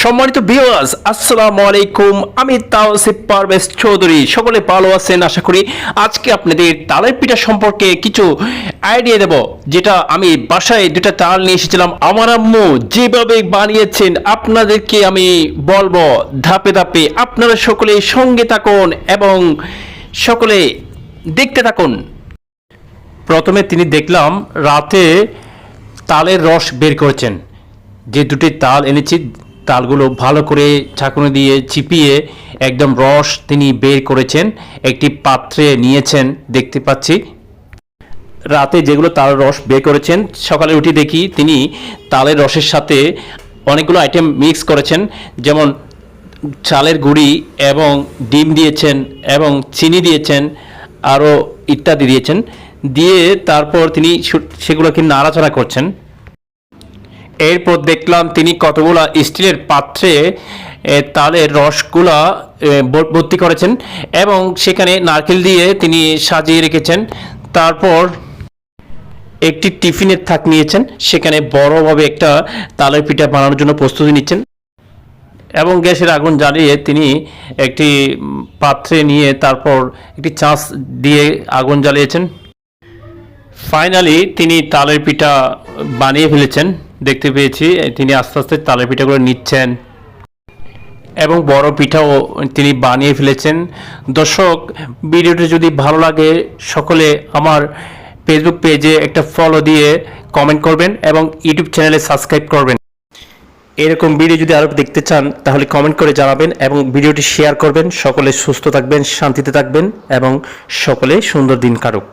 সম্মানিত ভিউয়ার্স আসসালামু আলাইকুম। আমি তাওসিফ পারভেজ চৌধুরী। সকলে ভালো আছেন, আশা করি আজকে আপনাদের তালের পিঠা সম্পর্কে কিছু আইডিয়া দেব, যেটা আমি বাসায় দুটা তাল নিয়ে এসেছিলাম। আমার আম্মু যেভাবে বানিয়েছেন, আপনাদেরকে আমি বলব ধাপে ধাপে। আপনারা সকলে সঙ্গে থাকুন এবং সকলে দেখতে থাকুন। প্রথমে তিনি দেখলাম, রাতে তালের রস বের করেছেন। যে দুটি তাল এনেছি তালগুলো ভালো করে ছাঁকুনি দিয়ে চিপিয়ে একদম রস তিনি বের করেছেন, একটি পাত্রে নিয়েছেন দেখতে পাচ্ছি। রাতে যেগুলো তালের রস বের করেছেন, সকালে উঠে দেখি তিনি তালের রসের সাথে অনেকগুলো আইটেম মিক্স করেছেন, যেমন চালের গুঁড়ি এবং ডিম দিয়েছেন এবং চিনি দিয়েছেন, আরও ইত্যাদি দিয়েছেন। দিয়ে তারপর তিনি সেগুলোকে নাড়াচাড়া করছেন। এরপর দেখলাম তিনি কতগুলা স্টিলের পাত্রে তালের রসগুলা ভর্তি করেছেন এবং সেখানে নারকেল দিয়ে তিনি সাজিয়ে রেখেছেন। তারপর একটি টিফিনের থাক নিয়েছেন, সেখানে বড়ভাবে একটা তালের পিঠা বানানোর জন্য প্রস্তুতি নিচ্ছেন এবং গ্যাসের আগুন জ্বালিয়ে তিনি একটি পাত্রে নিয়ে তারপর একটি চাঁচ দিয়ে আগুন জ্বালিয়েছেন। ফাইনালি তিনি তালের পিঠা বানিয়ে ফেলেছেন। দেখতে পেয়েছি তিনি আস্তে আস্তে তালের পিঠাগুলো নিচ্ছেন এবং বড় পিঠাও তিনি বানিয়ে ফেলেছেন। দর্শক, ভিডিওটি যদি ভালো লাগে, সকলে আমার ফেসবুক পেজে একটা ফলো দিয়ে কমেন্ট করবেন এবং ইউটিউব চ্যানেলে সাবস্ক্রাইব করবেন। এরকম ভিডিও যদি আরও দেখতে চান, তাহলে কমেন্ট করে জানাবেন এবং ভিডিওটি শেয়ার করবেন। সকলে সুস্থ থাকবেন, শান্তিতে থাকবেন এবং সকলে সুন্দর দিন কাটুক।